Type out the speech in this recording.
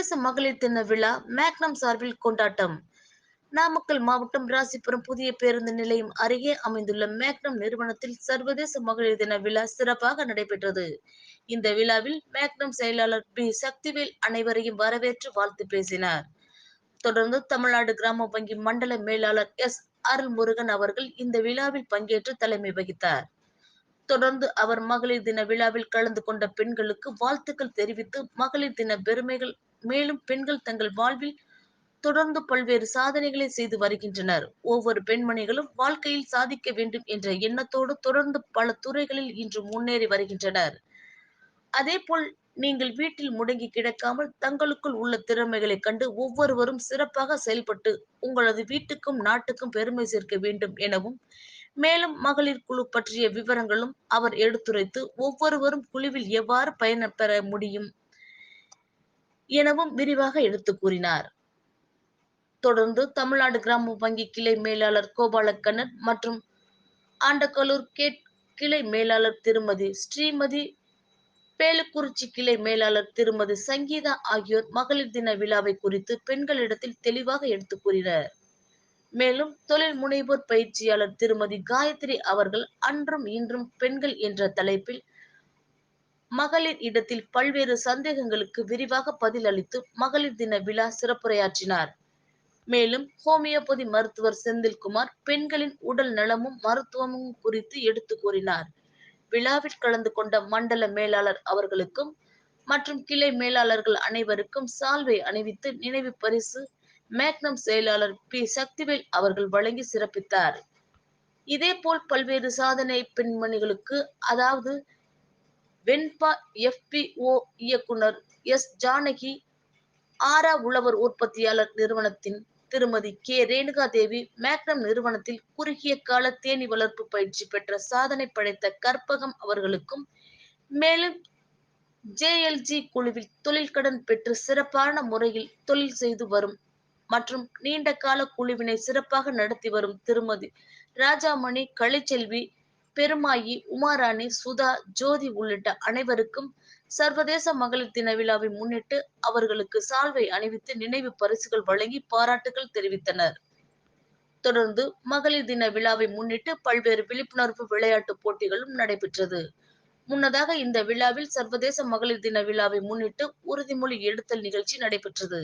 சர்வதேச மகளிர் தின விழா மேக்னம் சார்பில் கொண்டாட்டம். நாமக்கல் மாவட்டம் ராசிபுரம் புதிய பேருந்து நிலையம் அருகே அமைந்துள்ள மேக்னம் நிறுவனத்தில் சர்வதேச மகளிர் தின விழா சிறப்பாக நடைபெற்றது. இந்த விழாவில் மேக்னம் செயலாளர் பி. சக்திவேல் அனைவரையும் வரவேற்று வாழ்த்து பேசினார். தொடர்ந்து தமிழ்நாடு கிராம வங்கி மண்டல மேலாளர் எஸ். அருள்முருகன் அவர்கள் இந்த விழாவில் பங்கேற்று தலைமை வகித்தார். தொடர்ந்து அவர் மகளிர் தின விழாவில் கலந்து கொண்ட பெண்களுக்கு வாழ்த்துக்கள் தெரிவித்து மகளிர் தின பெருமைகள் மேலும் பெண்கள் தங்கள் வாழ்வில் தொடர்ந்து பல்வேறு சாதனைகளை செய்து வருகின்றனர். ஒவ்வொரு பெண்மணிகளும் வாழ்க்கையில் சாதிக்க வேண்டும் என்ற எண்ணத்தோடு தொடர்ந்து பல துறைகளில் இன்று முன்னேறி வருகின்றனர். அதேபோல் நீங்கள் வீட்டில் முடங்கி கிடக்காமல் தங்களுக்குள் உள்ள திறமைகளை கண்டு ஒவ்வொருவரும் சிறப்பாக செயல்பட்டு உங்களது வீட்டுக்கும் நாட்டுக்கும் பெருமை சேர்க்க வேண்டும் எனவும் மேலும் மகளிர் குழு பற்றிய விவரங்களும் அவர் எடுத்துரைத்து ஒவ்வொருவரும் குழுவில் எவ்வாறு பயணம் பெற முடியும் எனவும் விரிவாக எடுத்து கூறினார். தொடர்ந்து தமிழ்நாடு கிராம வங்கி கிளை மேலாளர் கோபாலக்கண்ணன் மற்றும் ஆண்டக்கலூர் கேட் கிளை மேலாளர் திருமதி ஸ்ரீமதி பேலுக்குறிச்சி கிளை மேலாளர் திருமதி சங்கீதா ஆகியோர் மகளிர் தின விழாவை குறித்து பெண்களிடத்தில் தெளிவாக எடுத்து கூறினர். மேலும் தொழில் முனைவோர் பயிற்சியாளர் திருமதி காயத்ரி அவர்கள் அன்றும் இன்றும் பெண்கள் என்ற தலைப்பில் மகளிர் இடத்தில் பல்வேறு சந்தேகங்களுக்கு விரிவாக பதிலளித்து மகளிர் தின விழா சிறப்புரையாற்றினார். மேலும் ஹோமியோபதி மருத்துவர் செந்தில்குமார் பெண்களின் உடல் நலமும் மருத்துவமும் குறித்து எடுத்து கூறினார். விழாவில் கலந்து கொண்ட மண்டல மேலாளர் அவர்களுக்கும் மற்றும் கிளை மேலாளர்கள் அனைவருக்கும் சால்வை அணிவித்து நினைவு பரிசு மேக்னம் செயலாளர் பி. சக்திவேல் அவர்கள் வழங்கி சிறப்பித்தார். இதேபோல் பல்வேறு சாதனை பெண்மணிகளுக்கு அதாவது வெண்பா எஃபிஓ இயக்குனர் எஸ் ஜானகி ஆரா உழவர் உற்பத்தியாளர் நிறுவனத்தின் திருமதி கே ரேணுகா தேவி மேக்னம் நிறுவனத்தில் குறுகிய கால தேனி வளர்ப்பு பயிற்சி பெற்ற சாதனை படைத்த கற்பகம் அவர்களுக்கும் மேலும் ஜேஎல்ஜி குழுவில் தொழில் கடன் பெற்று சிறப்பான முறையில் தொழில் செய்து வரும் மற்றும் நீண்ட கால குழுவினை சிறப்பாக நடத்தி வரும் திருமதி ராஜாமணி கலைச்செல்வி பெருமாயி உமாராணி சுதா ஜோதி உள்ளிட்ட அனைவருக்கும் சர்வதேச மகளிர் தின விழாவை முன்னிட்டு அவர்களுக்கு சால்வை அணிவித்து நினைவு பரிசுகள் வழங்கி பாராட்டுகள் தெரிவித்தனர். தொடர்ந்து மகளிர் தின விழாவை முன்னிட்டு பல்வேறு விழிப்புணர்வு விளையாட்டு போட்டிகளும் நடைபெற்றது. முன்னதாக இந்த விழாவில் சர்வதேச மகளிர் தின விழாவை முன்னிட்டு உறுதிமொழி எடுத்தல் நிகழ்ச்சி நடைபெற்றது.